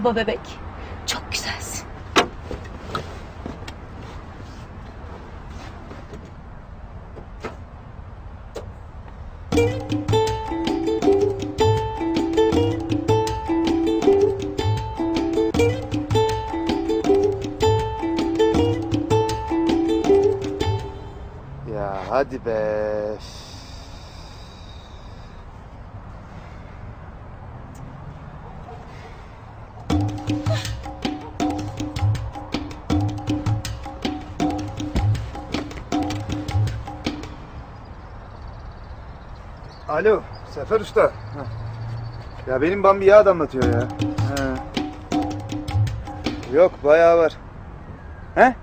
Merhaba bebek. Çok güzelsin. Ya hadi be. Alo, Sefer Usta. Heh. Ya benim Bambi yağ damlatıyor ya. He. Yok, bayağı var. He?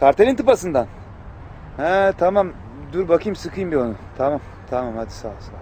Kartelin tıpasından. He tamam. Dur bakayım sıkayım bir onu. Tamam. Tamam hadi sağ ol. Sağ ol.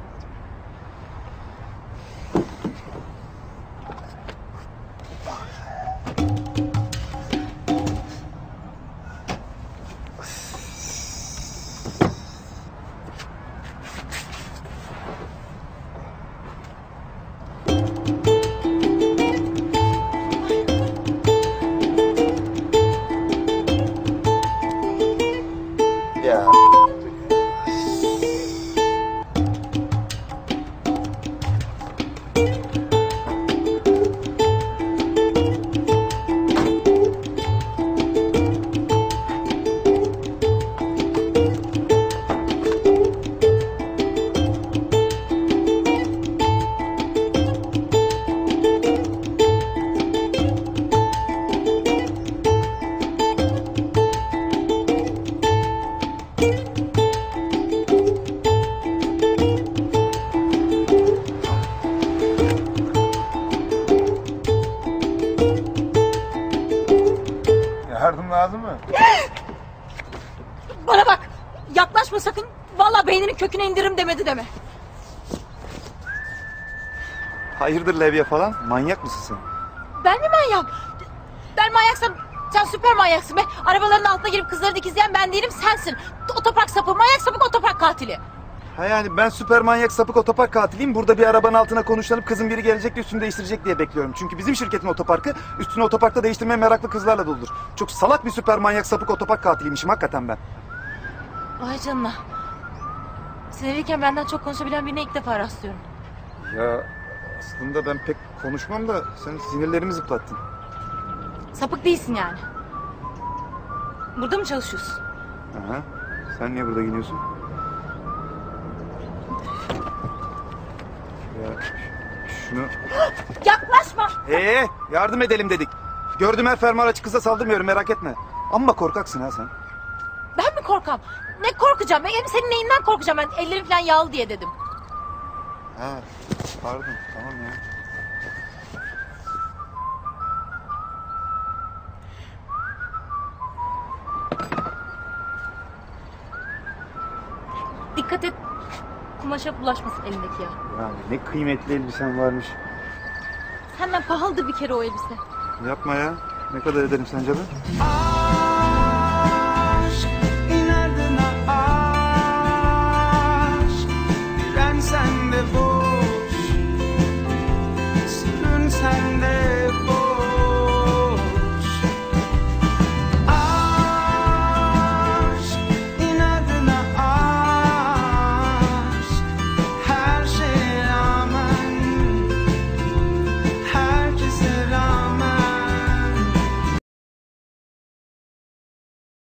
Yardım lazım mı? Bana bak. Yaklaşma sakın. Vallahi beyninin köküne indiririm demedi deme. Hayırdır levye falan? Manyak mısın sen? Ben mi manyağım? Ben manyaksam sen süper manyaksın be. Arabaların altına girip kızları dikizleyen ben değilim sensin. Otopark sapı, manyak sapık otopark katili. Ha yani ben süper manyak sapık otopark katiliyim. Burada bir arabanın altına konuşlanıp kızın biri gelecek de üstünü değiştirecek diye bekliyorum. Çünkü bizim şirketin otoparkı üstünü otoparkta değiştirmeye meraklı kızlarla doludur. Çok salak bir süper manyak sapık otopark katiliymişim hakikaten ben. Vay canına. Sinirliyken benden çok konuşabilen birine ilk defa rastlıyorum. Ya aslında ben pek konuşmam da sen sinirlerimi zıplattın. Sapık değilsin yani. Burada mı çalışıyorsun? Aha. Sen niye burada geliyorsun? Ya şunu... Yaklaşma. Ee, yardım edelim dedik. Gördüm her fermuar açık kıza saldırmıyorum merak etme. Amma korkaksın ha sen. Ben mi korkam? Ne korkacağım? Yani senin neyinden korkacağım ben? Ellerim falan yağlı diye dedim. Ha, pardon tamam ya. Dikkat et. Kumaşa bulaşmasın elindeki ya. Ya ne kıymetli elbisen varmış. Senden pahalıdır bir kere o elbise. Yapma ya. Ne kadar ederim sence ben?